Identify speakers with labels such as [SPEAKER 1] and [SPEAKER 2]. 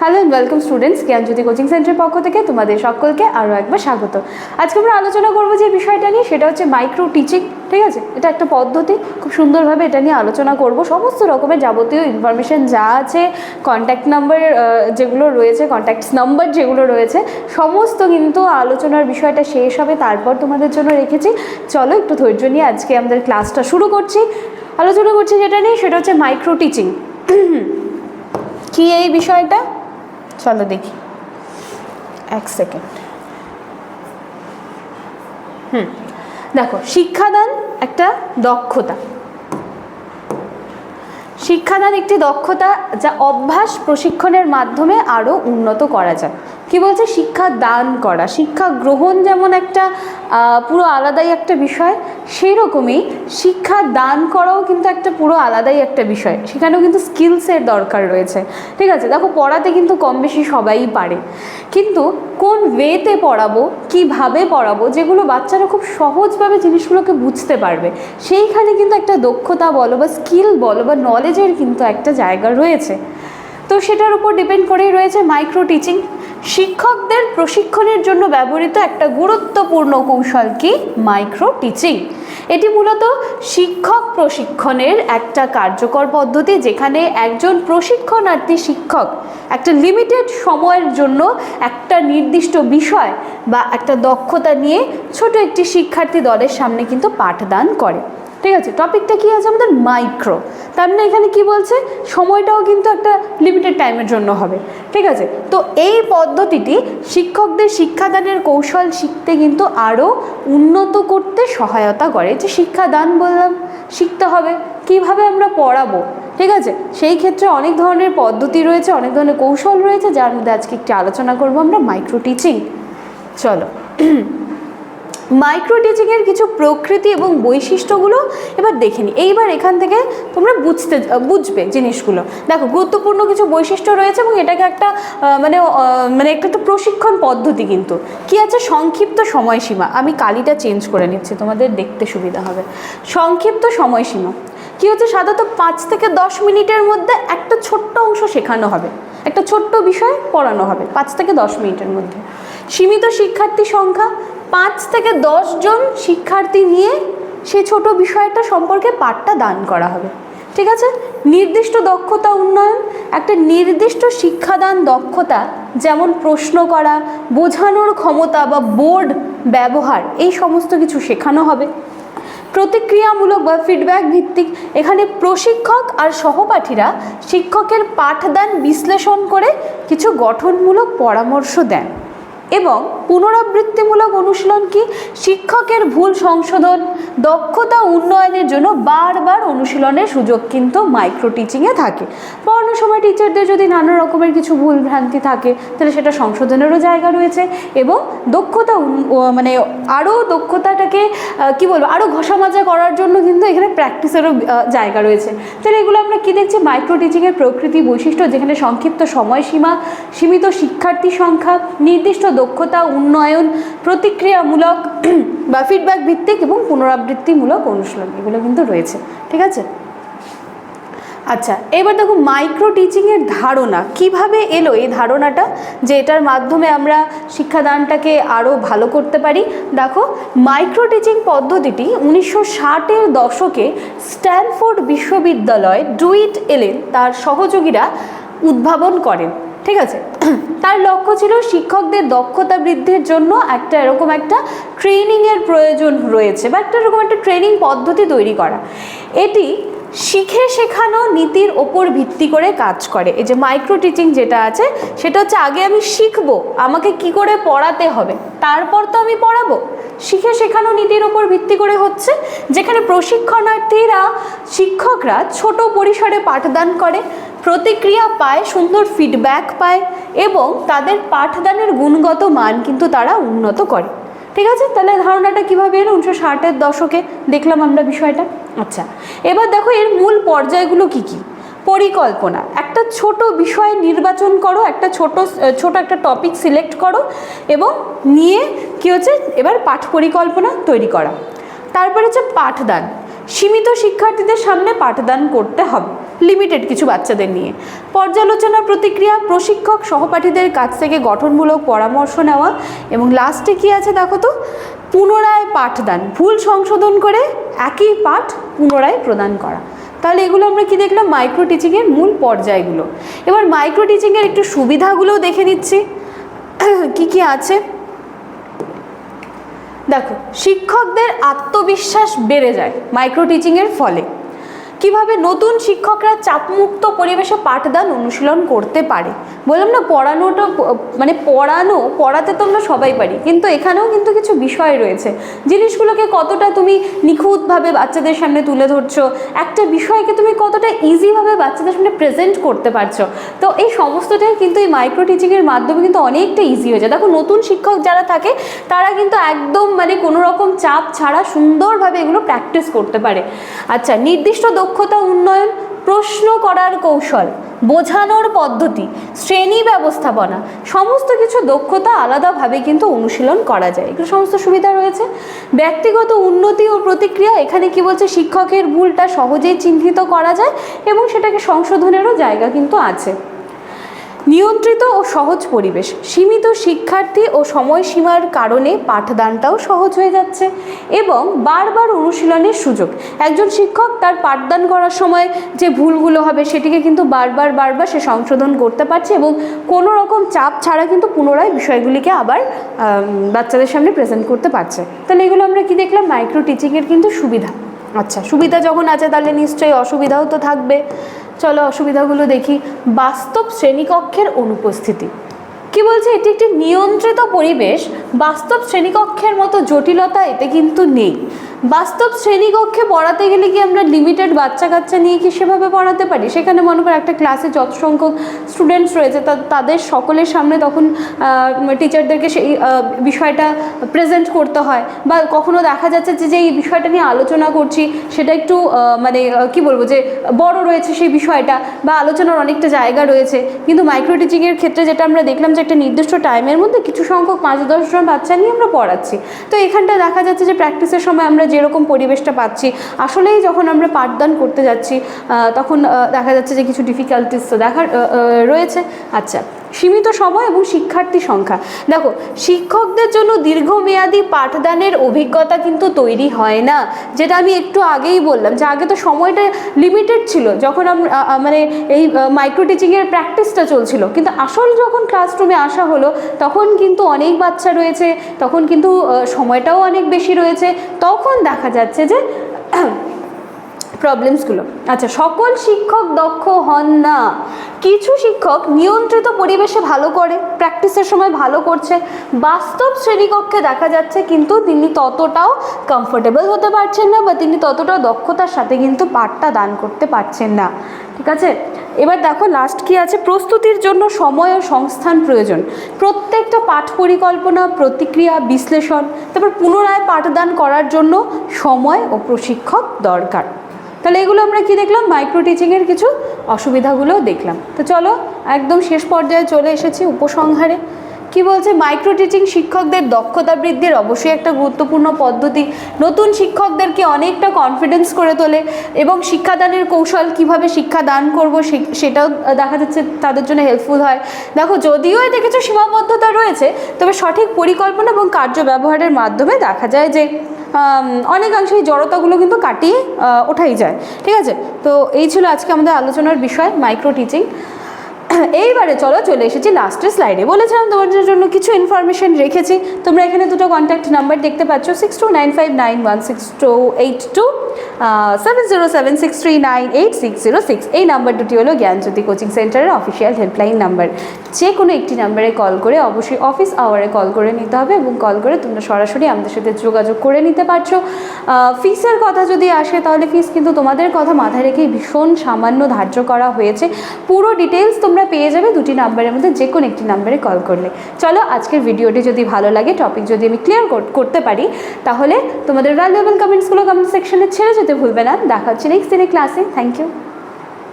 [SPEAKER 1] Hello and welcome students Gyanjyoti coaching সেন্টারের পক্ষ থেকে তোমাদের সকলকে আরও একবার স্বাগত। আজকে আমরা আলোচনা করব যে বিষয়টা নিয়ে, সেটা হচ্ছে মাইক্রো টিচিং ঠিক আছে? এটা একটা পদ্ধতি, খুব সুন্দরভাবে এটা নিয়ে আলোচনা করব। সমস্ত রকমের যাবতীয় ইনফরমেশন যা আছে কন্ট্যাক্ট নাম্বার যেগুলো রয়েছে কন্ট্যাক্টস নাম্বার যেগুলো রয়েছে, সমস্ত কিন্তু আলোচনার বিষয়টা শেষ হবে, তারপর তোমাদের জন্য রেখেছি। চলো একটু ধৈর্য নিয়ে আজকে আমাদের ক্লাসটা শুরু করছি। আলোচনা করছি যেটা নিয়ে, সেটা হচ্ছে মাইক্রো টিচিং কি এই বিষয়টা? চলো দেখি। এক সেকেন্ড হুম, দেখো, শিক্ষাদান একটা দক্ষতা। শিক্ষাদান একটি দক্ষতা যা অভ্যাস প্রশিক্ষণের মাধ্যমে আরও উন্নত করা যায়। কি বলছে? শিক্ষা দান করা। শিক্ষা গ্রহণ যেমন একটা পুরো আলাদাই একটা বিষয় সেই রকমই শিক্ষা দান করাও কিন্তু একটা পুরো আলাদাই একটা বিষয়। সেখানেও কিন্তু স্কিলসের দরকার রয়েছে। ঠিক আছে? দেখো, পড়াতে কিন্তু কম বেশি সবাই পারে। কিন্তু কোন ওয়েতে পড়াবো, কীভাবে পড়াবো, যেগুলো বাচ্চারা খুব সহজভাবে জিনিসগুলোকে বুঝতে পারবে, সেইখানে কিন্তু একটা দক্ষতা বলো বা স্কিল বলো বা নলেজের কিন্তু একটা জায়গা রয়েছে। তো সেটার উপর ডিপেন্ড করেই রয়েছে মাইক্রো টিচিং শিক্ষকদের প্রশিক্ষণের জন্য ব্যবহৃত একটা গুরুত্বপূর্ণ কৌশল কি? মাইক্রো টিচিং এটি মূলত শিক্ষক প্রশিক্ষণের একটা কার্যকর পদ্ধতি যেখানে একজন প্রশিক্ষণার্থী শিক্ষক একটা লিমিটেড সময়ের জন্য একটা নির্দিষ্ট বিষয় বা একটা দক্ষতা নিয়ে ছোট একটি শিক্ষার্থী দলের সামনে কিন্তু পাঠদান করে। ঠিক আছে টপিকটা কি আছে আমাদের? মাইক্রো তার মানে এখানে কি বলছে? সময়টাও কিন্তু একটা লিমিটেড টাইমের জন্য হবে। ঠিক আছে, তো এই পদ্ধতিটি শিক্ষকদের শিক্ষাদানের কৌশল শিখতে কিন্তু আরও উন্নত করতে সহায়তা করে। যে শিক্ষাদান বললাম, শিখতে হবে, কীভাবে আমরা পড়াবো? ঠিক আছে, সেই ক্ষেত্রে অনেক ধরনের পদ্ধতি রয়েছে, অনেক ধরনের কৌশল রয়েছে, যার মধ্যে আজকে একটি আলোচনা করব আমরা মাইক্রো টিচিং চলো। মাইক্রো টিচিংয়ের কিছু প্রকৃতি এবং বৈশিষ্ট্যগুলো এবার দেখে নিই এইবার এখান থেকে তোমরা বুঝতে, বুঝবে জিনিসগুলো। দেখো, গুরুত্বপূর্ণ কিছু বৈশিষ্ট্য রয়েছে এবং এটাকে একটা মানে মানে একটা একটা প্রশিক্ষণ পদ্ধতি কিন্তু। কি আছে? সংক্ষিপ্ত সময়সীমা। আমি কালিটা চেঞ্জ করে নিচ্ছি, তোমাদের দেখতে সুবিধা হবে। সংক্ষিপ্ত সময়সীমা। কি হচ্ছে? সাধারণত পাঁচ থেকে দশ মিনিটের মধ্যে একটা ছোট্ট অংশ শেখানো হবে। একটা ছোট্ট বিষয় পড়ানো হবে, পাঁচ থেকে দশ মিনিটের মধ্যে। সীমিত শিক্ষার্থী সংখ্যা পাঁচ থেকে দশ জন শিক্ষার্থী নিয়ে সে ছোট বিষয়টা সম্পর্কে পাঠটা দান করা হবে। ঠিক আছে? নির্দিষ্ট দক্ষতা উন্নয়ন, একটা নির্দিষ্ট শিক্ষাদান দক্ষতা, যেমন প্রশ্ন করা, বোঝানোর ক্ষমতা বা বোর্ড ব্যবহার, এই সমস্ত কিছু শেখানো হবে। প্রতিক্রিয়ামূলক বা ফিডব্যাক ভিত্তিক এখানে প্রশিক্ষক আর সহপাঠীরা শিক্ষকের পাঠদান বিশ্লেষণ করে কিছু গঠনমূলক পরামর্শ দেন। এবং পুনরাবৃত্তিমূলক অনুশীলন কি? শিক্ষকের ভুল সংশোধন, দক্ষতা উন্নয়নের জন্য বারবার অনুশীলনের সুযোগ কিন্তু মাইক্রো টিচিংয়ে থাকে। পড়ানোর সময় টিচারদের যদি নানা রকমের কিছু ভুল ভ্রান্তি থাকে, তাহলে সেটা সংশোধনেরও জায়গা রয়েছে এবং দক্ষতা মানে আরও দক্ষতাটাকে কি বলব, আরও ঘষা মাজা করার জন্য কিন্তু এখানে প্র্যাকটিসেরও জায়গা রয়েছে। তাহলে এগুলো আমরা কী দেখছি? মাইক্রো টিচিংয়ের প্রকৃতি বৈশিষ্ট্য, যেখানে সংক্ষিপ্ত সময়সীমা, সীমিত শিক্ষার্থী সংখ্যা, নির্দিষ্ট দক্ষতা, উন্নয়ন, প্রতিক্রিয়ামূলক বা ফিডব্যাক ভিত্তিক এবং পুনরাবৃত্তিমূলক অনুশীলন, এগুলো কিন্তু রয়েছে, ঠিক আছে? আচ্ছা এবার দেখো মাইক্রো টিচিংয়ের ধারণা, কীভাবে এলো এই ধারণাটা যে এটার মাধ্যমে আমরা শিক্ষাদানটাকে আরও ভালো করতে পারি? দেখো মাইক্রো টিচিং পদ্ধতিটি উনিশশো ষাটের দশকে স্ট্যানফোর্ড বিশ্ববিদ্যালয় ডুইট এলেন তার সহযোগীরা উদ্ভাবন করেন, ঠিক আছে? তার লক্ষ্য ছিল শিক্ষকদের দক্ষতা বৃদ্ধির জন্য একটা এরকম একটা ট্রেনিংয়ের প্রয়োজন রয়েছে বা একটা এরকম একটা ট্রেনিং পদ্ধতি তৈরি করা। এটি শিখে শেখানো নীতির ওপর ভিত্তি করে কাজ করে। এই যে মাইক্রো টিচিং যেটা আছে, সেটা হচ্ছে আগে আমি শিখব, আমাকে কি করে পড়াতে হবে, তারপর তো আমি পড়াবো। শিখে শেখানো নীতির ওপর ভিত্তি করে হচ্ছে, যেখানে প্রশিক্ষণার্থীরা, শিক্ষকরা ছোট পরিসরে পাঠদান করে, প্রতিক্রিয়া পায়, সুন্দর ফিডব্যাক পায় এবং তাদের পাঠদানের গুণগত মান কিন্তু তারা উন্নত করে। ঠিক আছে? তাহলে ধারণাটা কীভাবে এলো? উনিশশো ষাটের দশকে দেখলাম আমরা বিষয়টা। আচ্ছা এবার দেখো এর মূল পর্যায়গুলো কি কি? পরিকল্পনা। একটা ছোট বিষয় নির্বাচন করো, একটা ছোট ছোট একটা টপিক সিলেক্ট করো এবং নিয়ে কি হচ্ছে? এবার পাঠ পরিকল্পনা তৈরি করা। তারপরে হচ্ছে পাঠদান। সীমিত শিক্ষার্থীদের সামনে পাঠদান করতে হবে লিমিটেড কিছু বাচ্চাদের নিয়ে। পর্যালোচনা প্রতিক্রিয়া, প্রশিক্ষক সহপাঠীদের কাছ থেকে গঠনমূলক পরামর্শ নেওয়া এবং লাস্টে কি আছে দেখো তো? পুনরায় পাঠদান, ভুল সংশোধন করে একই পাঠ পুনরায় প্রদান করা। তাহলে এগুলো আমরা কি দেখলাম? মাইক্রো টিচিংয়ের মূল পর্যায়গুলো। এবার মাইক্রো টিচিংয়ের একটু সুবিধাগুলোও দেখে নিচ্ছি। কি কি আছে? দেখো শিক্ষকদের আত্মবিশ্বাস বেড়ে যায় মাইক্রো টিচিংয়ের ফলে। কীভাবে নতুন শিক্ষকরা চাপমুক্ত পরিবেশে পাঠদান অনুশীলন করতে পারে? বললাম না, পড়ানোটা মানে পড়ানো, পড়াতে তো আমরা সবাই পারি, কিন্তু এখানেও কিন্তু কিছু বিষয় রয়েছে। জিনিসগুলোকে কতটা তুমি নিখুঁতভাবে বাচ্চাদের সামনে তুলে ধরছো? একটা বিষয়কে তুমি কতটা ইজিভাবে বাচ্চাদের সামনে প্রেজেন্ট করতে পারছ? তো এই সমস্তটাই কিন্তু এই মাইক্রো টিচিংয়ের মাধ্যমে কিন্তু অনেকটা ইজি হয়ে যায়। দেখো, নতুন শিক্ষক যারা থাকে, তারা কিন্তু একদম মানে কোনো রকম চাপ ছাড়া সুন্দরভাবে এগুলো প্র্যাকটিস করতে পারে। আচ্ছা নির্দিষ্ট দক্ষতা উন্নয়ন, প্রশ্ন করার কৌশল, বোঝানোর পদ্ধতি, শ্রেণি ব্যবস্থাপনা, সমস্ত কিছু দক্ষতা আলাদাভাবে কিন্তু অনুশীলন করা যায়। এগুলো সমস্ত সুবিধা রয়েছে। ব্যক্তিগত উন্নতি ও প্রতিক্রিয়া, এখানে কি বলছে, শিক্ষকের ভুলটা সহজেই চিহ্নিত করা যায় এবং সেটাকে সংশোধনেরও জায়গা কিন্তু আছে। নিয়ন্ত্রিত ও সহজ পরিবেশ। সীমিত শিক্ষার্থী ও সময়সীমার কারণে পাঠদানটাও সহজ হয়ে যাচ্ছে এবং বারবার অনুশীলনের সুযোগ। একজন শিক্ষক তার পাঠদান করার সময় যে ভুলগুলো হবে সেটিকে কিন্তু বারবার বারবার সে সংশোধন করতে পারছে এবং কোনো রকম চাপ ছাড়া কিন্তু পুনরায় বিষয়গুলিকে আবার বাচ্চাদের সামনে প্রেজেন্ট করতে পারছে। তাহলে এগুলো আমরা কি দেখলাম? মাইক্রো টিচিংয়ের কিন্তু সুবিধা। আচ্ছা সুবিধা যখন আছে তাহলে নিশ্চয়ই অসুবিধাও তো থাকবে। চলো অসুবিধাগুলো দেখি। বাস্তব শ্রেণীকক্ষের অনুপস্থিতি। কি বলছে? এটি একটি নিয়ন্ত্রিত পরিবেশ। বাস্তব শ্রেণীকক্ষের মতো জটিলতা এতে কিন্তু নেই। বাস্তব শ্রেণীকক্ষে পড়াতে গেলে কি আমরা লিমিটেড বাচ্চা কাচ্চা নিয়ে কি সেভাবে পড়াতে পারি? সেখানে মনে করো একটা ক্লাসে যত সংখ্যক স্টুডেন্টস রয়েছে তাদের সকলের সামনে তখন টিচারদেরকে সেই বিষয়টা প্রেজেন্ট করতে হয়। বা কখনো দেখা যাচ্ছে যে যে এই বিষয়টা নিয়ে আলোচনা করছি, সেটা একটু মানে কি বলব যে, বড় রয়েছে সেই বিষয়টা বা আলোচনার অনেকটা জায়গা রয়েছে। কিন্তু মাইক্রো টিচিংয়ের ক্ষেত্রে যেটা আমরা দেখলাম যে, একটা নির্দিষ্ট টাইমের মধ্যে কিছু সংখ্যক পাঁচ দশজন বাচ্চা নিয়ে আমরা পড়াচ্ছি। তো এখানটা দেখা যাচ্ছে যে প্র্যাকটিসের সময় আমরা যেরকম পরিবেশটা পাচ্ছি। আসলেই যখন আমরা পাঠদান করতে যাচ্ছি তখন দেখা যাচ্ছে যে কিছু ডিফিকাল্টিস তো দেখার রয়েছে। আচ্ছা। সীমিত সময় এবং শিক্ষার্থী সংখ্যা। দেখো, শিক্ষকদের জন্য দীর্ঘমেয়াদী পাঠদানের অভিজ্ঞতা কিন্তু তৈরি হয় না। যেটা আমি একটু আগেই বললাম যে আগে তো সময়টা লিমিটেড ছিল, যখন মানে এই মাইক্রো টিচিংয়ের প্র্যাকটিসটা চলছিল। কিন্তু আসল যখন ক্লাসরুমে আসা হলো, তখন কিন্তু অনেক বাচ্চা রয়েছে, তখন কিন্তু সময়টাও অনেক বেশি রয়েছে। তখন দেখা যাচ্ছে যে প্রবলেমসগুলো আচ্ছা সকল শিক্ষক দক্ষ হন না। কিছু শিক্ষক নিয়ন্ত্রিত পরিবেশে ভালো করে প্র্যাকটিসের সময় ভালো করছে। বাস্তব শ্রেণীকক্ষে দেখা যাচ্ছে কিন্তু তিনি ততটাও কমফোর্টেবল হতে পারছেন না বা তিনি ততটা দক্ষতার সাথে কিন্তু পাঠটা দান করতে পারছেন না। ঠিক আছে? এবার দেখো লাস্ট কি আছে? প্রস্তুতির জন্য সময় ও সংস্থান প্রয়োজন। প্রত্যেকটা পাঠ পরিকল্পনা, প্রতিক্রিয়া, বিশ্লেষণ, তারপর পুনরায় পাঠদান করার জন্য সময় ও প্রশিক্ষক দরকার। তাহলে এগুলো আমরা কি দেখলাম? মাইক্রো টিচিংয়ের কিছু অসুবিধাগুলো দেখলাম। তো চলো, একদম শেষ পর্যায়ে চলে এসেছি উপসংহারে। কি বলছে? মাইক্রো টিচিং শিক্ষকদের দক্ষতা বৃদ্ধির অবশ্যই একটা গুরুত্বপূর্ণ পদ্ধতি। নতুন শিক্ষকদেরকে অনেকটা কনফিডেন্স করে তোলে? এবং শিক্ষাদানের কৌশল কীভাবে শিক্ষা দান করব সেটাও দেখা যাচ্ছে তাদের জন্য হেল্পফুল হয়। দেখো যদিও এতে কিছু সীমাবদ্ধতা রয়েছে তবে সঠিক পরিকল্পনা এবং কার্য ব্যবহারের মাধ্যমে দেখা যায় যে আম, অনেকাংশে এই জড়তাগুলো কিন্তু কাটিয়ে ওঠাই যায়। ঠিক আছে? তো এই ছিল আজকে আমাদের আলোচনার বিষয় মাইক্রো টিচিং এইবারে চলো, চলে এসেছি লাস্টের স্লাইডে বলেছিলাম তোমাদের জন্য কিছু ইনফরমেশন রেখেছি। তোমরা এখানে দুটো কন্ট্যাক্ট নাম্বার দেখতে পাচ্ছ six two nine five nine one six two eight two seven zero seven six three nine eight six zero six এই নাম্বার দুটি হলো জ্ঞানজ্যোতি কোচিং সেন্টারের অফিসিয়াল হেল্পলাইন নাম্বার যে কোনো একটি নাম্বারে কল করে অবশ্যই অফিস আওয়ারে কল করে নিতে হবে এবং কল করে তোমরা সরাসরি আমাদের সাথে যোগাযোগ করে নিতে পারছ। ফিসের কথা যদি আসে তাহলে ফিস কিন্তু তোমাদের কথা মাথায় রেখেই ভীষণ সামান্য ধার্য করা হয়েছে। পুরো ডিটেলস তোমরা পেয়ে যাবে দুটি নাম্বারের মধ্যে যে কোনো একটি নাম্বারে কল করলে। চলো আজকের ভিডিওটি যদি ভালো লাগে টপিক যদি আমি ক্লিয়ার করতে পারি, তাহলে তোমাদের ভ্যালুয়েবল কমেন্টসগুলো কমেন্ট সেকশনে ছেড়ে যেতে ভুলবে না। দেখা হচ্ছে নেক্সট দিনের ক্লাসে থ্যাংক ইউ